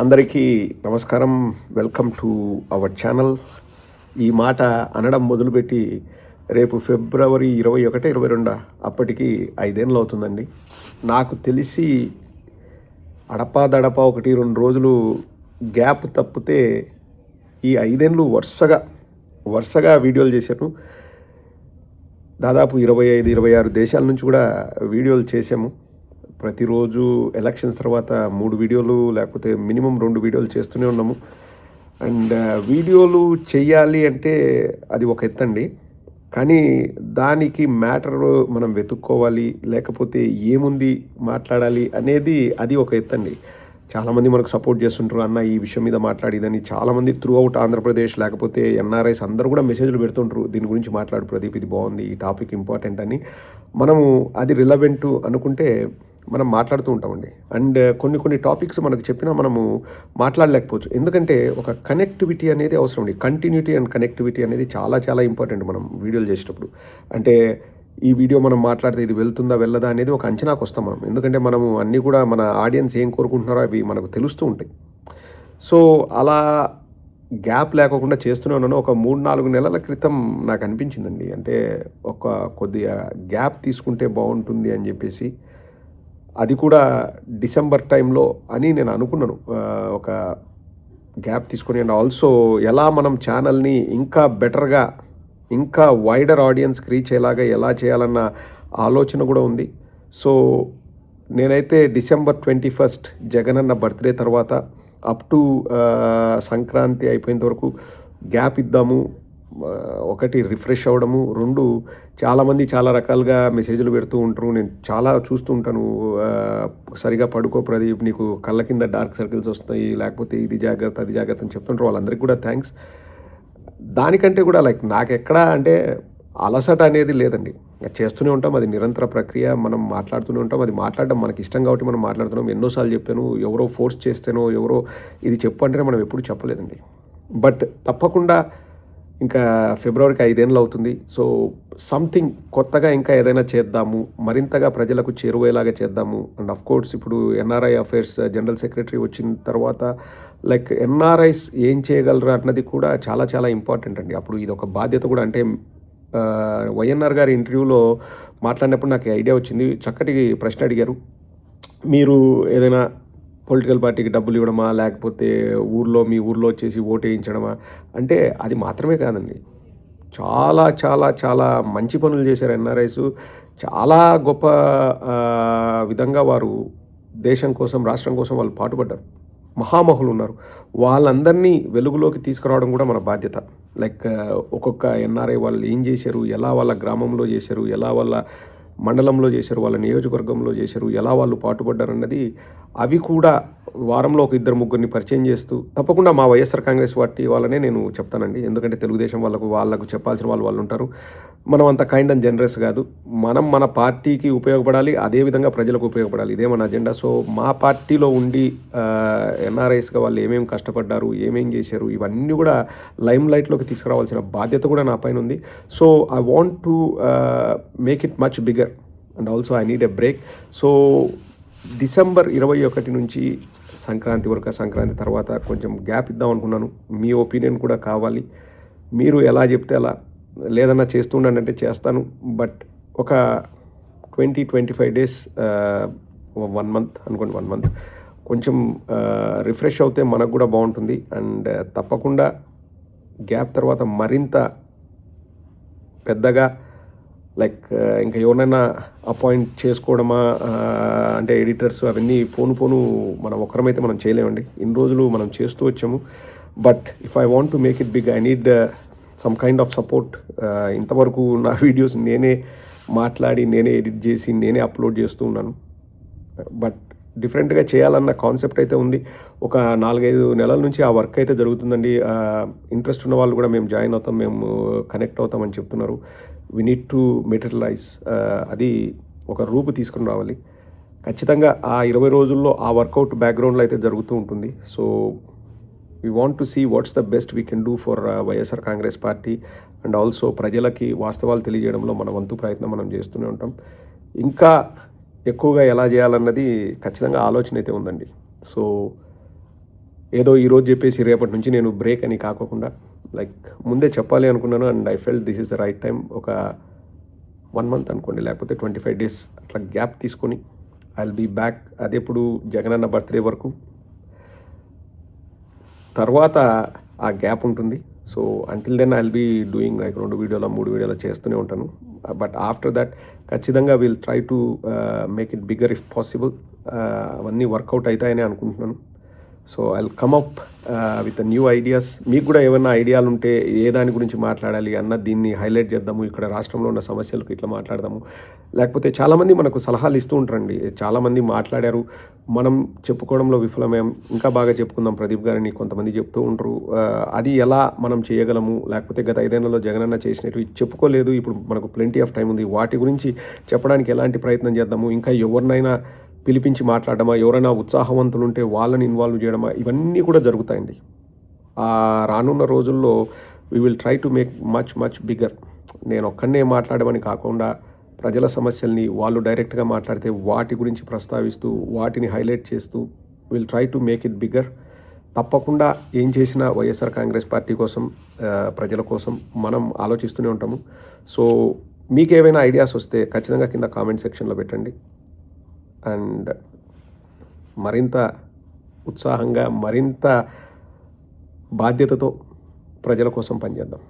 అందరికీ నమస్కారం. Welcome to our channel ఈ మాట అనడం మొదలుపెట్టి రేపు ఫిబ్రవరి ఇరవై ఒకటి ఇరవై రెండు? అప్పటికి ఐదేళ్ళు అవుతుందండి. నాకు తెలిసి అడపా దడపా ఒకటి రెండు రోజులు గ్యాప్ తప్పితే ఈ ఐదేళ్ళు వరుసగా వరుసగా వీడియోలు చేశాను. దాదాపు ఇరవై ఐదు ఇరవై ఆరు దేశాల నుంచి కూడా వీడియోలు చేసాము ప్రతిరోజు ఎలక్షన్స్ తర్వాత మూడు వీడియోలు లేకపోతే మినిమం రెండు వీడియోలు చేస్తూనే ఉన్నాము. అండ్ వీడియోలు చెయ్యాలి అంటే అది ఒక ఎత్తండి. కానీ దానికి మ్యాటర్ మనం వెతుక్కోవాలి లేకపోతే ఏముంది మాట్లాడాలి అనేది అది ఒక ఎత్తండి. చాలామంది మనకు సపోర్ట్ చేస్తుంటారు అన్న ఈ విషయం మీద మాట్లాడేదని. చాలామంది త్రూ అవుట్ ఆంధ్రప్రదేశ్ లేకపోతే ఎన్ఆర్ఐస్ అందరూ కూడా మెసేజ్లు పెడుతుంటారు దీని గురించి మాట్లాడు ప్రదీప్ ఇది బాగుంది ఈ టాపిక్ ఇంపార్టెంట్ అని. మనము అది రిలవెంట్ అనుకుంటే మనం మాట్లాడుతూ ఉంటామండి. అండ్ కొన్ని కొన్ని టాపిక్స్ మనకు చెప్పినా మనము మాట్లాడలేకపోవచ్చు. ఎందుకంటే ఒక కనెక్టివిటీ అనేది అవసరం అండి. కంటిన్యూటీ అండ్ కనెక్టివిటీ అనేది చాలా చాలా ఇంపార్టెంట్ మనం వీడియోలు చేసేటప్పుడు. అంటే ఈ వీడియో మనం మాట్లాడితే ఇది వెళ్తుందా వెళ్ళదా అనేది ఒక అంచనాకు వస్తాం మనం. ఎందుకంటే మనము అన్నీ కూడా మన ఆడియన్స్ ఏం కోరుకుంటున్నారో అవి మనకు తెలుస్తూ ఉంటాయి. సో అలా గ్యాప్ లేకుండా చేస్తూనే ఉన్నాను. ఒక మూడు నాలుగు నెలల క్రితం నాకు అనిపించిందండి. అంటే ఒక కొద్దిగా గ్యాప్ తీసుకుంటే బాగుంటుంది అని చెప్పేసి అది కూడా డిసెంబర్ టైంలో అని నేను అనుకున్నాను. ఒక గ్యాప్ తీసుకొని అండ్ ఆల్సో ఎలా మనం ఛానల్ని ఇంకా బెటర్గా ఇంకా వైడర్ ఆడియన్స్కి రీచ్ అయ్యేలాగా ఎలా చేయాలన్న ఆలోచన కూడా ఉంది. సో నేనైతే December twenty first Jagananna birthday తర్వాత అప్ టు సంక్రాంతి అయిపోయేంత వరకు గ్యాప్ ఇద్దాము. ఒకటి రిఫ్రెష్ అవ్వడము రెండు చాలామంది చాలా రకాలుగా మెసేజ్లు పెడుతూ ఉంటారు. నేను చాలా చూస్తూ ఉంటాను. సరిగా పడుకో ప్రదీప్ నీకు కళ్ళ కింద డార్క్ సర్కిల్స్ వస్తాయి లేకపోతే ఇది జాగ్రత్త అది జాగ్రత్త అని చెప్తుంటారు. వాళ్ళందరికీ కూడా థ్యాంక్స్. దానికంటే కూడా లైక్ నాకెక్కడా అంటే అలసట అనేది లేదండి. చేస్తూనే ఉంటాం. అది నిరంతర ప్రక్రియ. మనం మాట్లాడుతూనే ఉంటాం. అది మాట్లాడడం మనకి ఇష్టం కాబట్టి మనం మాట్లాడుతున్నాం. ఎన్నోసార్లు చెప్పాను. ఎవరో ఫోర్స్ చేస్తేనో ఎవరో ఇది చెప్పు అంటేనే మనం ఎప్పుడు చెప్పలేదండి. బట్ తప్పకుండా ఇంకా ఫిబ్రవరికి ఐదేళ్ళు అవుతుంది. సో సంథింగ్ కొత్తగా ఇంకా ఏదైనా చేద్దాము మరింతగా ప్రజలకు చేరువయ్యేలాగా చేద్దాము. అండ్ అఫ్ కోర్స్ ఇప్పుడు ఎన్ఆర్ఐ అఫైర్స్ జనరల్ సెక్రటరీ వచ్చిన తర్వాత లైక్ ఎన్ఆర్ఐస్ ఏం చేయగలరు అన్నది కూడా చాలా చాలా ఇంపార్టెంట్ అండి. అప్పుడు ఇది ఒక బాధ్యత కూడా. అంటే వైఎన్ఆర్ గారి ఇంటర్వ్యూలో మాట్లాడినప్పుడు నాకు ఐడియా వచ్చింది. చక్కటి ప్రశ్న అడిగారు. మీరు ఏదైనా పొలిటికల్ పార్టీకి డబ్బులు ఇవ్వడమా లేకపోతే ఊర్లో మీ ఊర్లో వచ్చేసి ఓటు వేయించడమా? అంటే అది మాత్రమే కాదండి. చాలా చాలా చాలా మంచి పనులు చేశారు ఎన్ఆర్ఐస్. చాలా గొప్ప విధంగా వారు దేశం కోసం రాష్ట్రం కోసం వాళ్ళు పాటుపడ్డారు. మహామహులు ఉన్నారు. వాళ్ళందరినీ వెలుగులోకి తీసుకురావడం కూడా మన బాధ్యత. లైక్ ఒక్కొక్క ఎన్ఆర్ఐ వాళ్ళు ఏం చేశారు? ఎలా వాళ్ళ గ్రామంలో చేశారు? ఎలా వాళ్ళ మండలంలో చేశారు? వాళ్ళ నియోజకవర్గంలో చేశారు? ఎలా వాళ్ళు పాటుపడ్డారు అన్నది అవి కూడా వారంలో ఒక ఇద్దరు ముగ్గురిని పరిచయం చేస్తూ తప్పకుండా మా వైఎస్ఆర్ కాంగ్రెస్ పార్టీ వాళ్ళనే నేను చెప్తానండి. ఎందుకంటే తెలుగుదేశం వాళ్ళకు వాళ్ళకు చెప్పాల్సిన వాళ్ళు వాళ్ళు ఉంటారు. మనం అంత కైండ్ అండ్ జనరస్ కాదు. మనం మన పార్టీకి ఉపయోగపడాలి అదేవిధంగా ప్రజలకు ఉపయోగపడాలి. ఇదే మన అజెండా సో మా పార్టీలో ఉండి ఎన్ఆర్ఐస్గా వాళ్ళు ఏమేమి కష్టపడ్డారు ఏమేం చేశారు ఇవన్నీ కూడా లైమ్ లైట్లోకి తీసుకురావాల్సిన బాధ్యత కూడా నా పైన ఉంది. So I want to make it much bigger and also I need a break so December ఇరవై ఒకటి నుంచి సంక్రాంతి వరకు సంక్రాంతి తర్వాత కొంచెం గ్యాప్ ఇద్దాం అనుకున్నాను. మీ ఒపీనియన్ కూడా కావాలి. మీరు ఎలా చెప్తే అలా లేదన్నా చేస్తుండండి అంటే చేస్తాను. బట్ ఒక twenty twenty five days one month అనుకోండి వన్ మంత్. కొంచెం రిఫ్రెష్ అవుతే మనకు కూడా బాగుంటుంది. అండ్ తప్పకుండా గ్యాప్ తర్వాత మరింత పెద్దగా లైక్ ఇంకా ఎవరినైనా అపాయింట్ చేసుకోవడమా అంటే ఎడిటర్స్ అవన్నీ పోను పోను మనం ఒక్కరమైతే మనం చేయలేమండి. ఇన్ని రోజులు మనం చేస్తూ వచ్చాము. But if I want to make it big I need some kind of support. ఇంతవరకు నా వీడియోస్ నేనే మాట్లాడి నేనే ఎడిట్ చేసి నేనే అప్లోడ్ చేస్తూ ఉన్నాను. బట్ డిఫరెంట్గా చేయాలన్న కాన్సెప్ట్ అయితే ఉంది. ఒక నాలుగైదు నెలల నుంచి ఆ వర్క్ అయితే జరుగుతుందండి. ఇంట్రెస్ట్ ఉన్న వాళ్ళు కూడా మేము జాయిన్ అవుతాం మేము కనెక్ట్ అవుతామని చెప్తున్నారు. వి నీడ్ టు మెటీరియలైజ్ అది ఒక రూపు తీసుకుని రావాలి. ఖచ్చితంగా ఆ ఇరవై రోజుల్లో ఆ వర్కౌట్ బ్యాక్గ్రౌండ్లో అయితే జరుగుతూ ఉంటుంది. So we want to see what's the best we can do for YSR Congress party and also ప్రజలకి వాస్తవాలు తెలియజేయడంలో మన వంతు ప్రయత్నం మనం చేస్తూనే ఉంటాం. ఇంకా ఎక్కువగా ఎలా చేయాలన్నది ఖచ్చితంగా ఆలోచన అయితే ఉందండి. సో ఏదో ఈరోజు చెప్పేసి రేపటి నుంచి నేను బ్రేక్ అని కాకుండా లైక్ ముందే చెప్పాలి అనుకున్నాను and I felt this is the right time ఒక వన్ మంత్ అనుకోండి లేకపోతే ట్వంటీ ఫైవ్ డేస్ అట్లా గ్యాప్ తీసుకొని ఐ విల్ బీ బ్యాక్ అదేప్పుడు జగన్ జగనన్న బర్త్డే వరకు. తర్వాత ఆ గ్యాప్ ఉంటుంది. So until then I will be doing like రెండు వీడియోల మూడు వీడియోలు చేస్తూనే ఉంటాను. బట్ ఆఫ్టర్ దట్ ఖచ్చితంగా will try to make it bigger if possible అవన్నీ వర్కౌట్ అవుతాయని అనుకుంటున్నాను. So I come up with new ideas మీకు కూడా ఏమైనా ఐడియాలు ఉంటే ఏ దాని గురించి మాట్లాడాలి అన్న దీన్ని హైలైట్ చేద్దాము. ఇక్కడ రాష్ట్రంలో ఉన్న సమస్యలకు ఇట్లా మాట్లాడదాము. లేకపోతే చాలామంది మనకు సలహాలు ఇస్తూ ఉంటారండి. చాలామంది మాట్లాడారు. మనం చెప్పుకోవడంలో విఫలమేం? ఇంకా బాగా చెప్పుకుందాం. ప్రదీప్ గారిని కొంతమంది చెప్తూ ఉంటారు అది ఎలా మనం చేయగలము? లేకపోతే గత ఐదేళ్ళలో జగనన్న చేసినట్టు చెప్పుకోలేదు. ఇప్పుడు మనకు ప్లెంటీ ఆఫ్ టైం ఉంది. వాటి గురించి చెప్పడానికి ఎలాంటి ప్రయత్నం చేద్దాము? ఇంకా ఎవరినైనా పిలిపించి మాట్లాడమా ఎవరైనా ఉత్సాహవంతులు ఉంటే వాళ్ళని ఇన్వాల్వ్ చేయడమా ఇవన్నీ కూడా జరుగుతాయండి. ఆ రానున్న రోజుల్లో we will try to make much much bigger నేను ఒక్కనే మాట్లాడమని కాకుండా ప్రజల సమస్యల్ని వాళ్ళు డైరెక్ట్గా మాట్లాడితే వాటి గురించి ప్రస్తావిస్తూ వాటిని హైలైట్ చేస్తూ will try to make it bigger తప్పకుండా ఏం చేసినా వైఎస్ఆర్ కాంగ్రెస్ పార్టీ కోసం ప్రజల కోసం మనం ఆలోచిస్తూనే ఉంటాము. సో మీకు ఏవైనా ఐడియాస్ వస్తే ఖచ్చితంగా కింద కామెంట్ సెక్షన్లో పెట్టండి. అండ్ మరింత ఉత్సాహంగా మరింత బాధ్యతతో ప్రజల కోసం పనిచేద్దాం.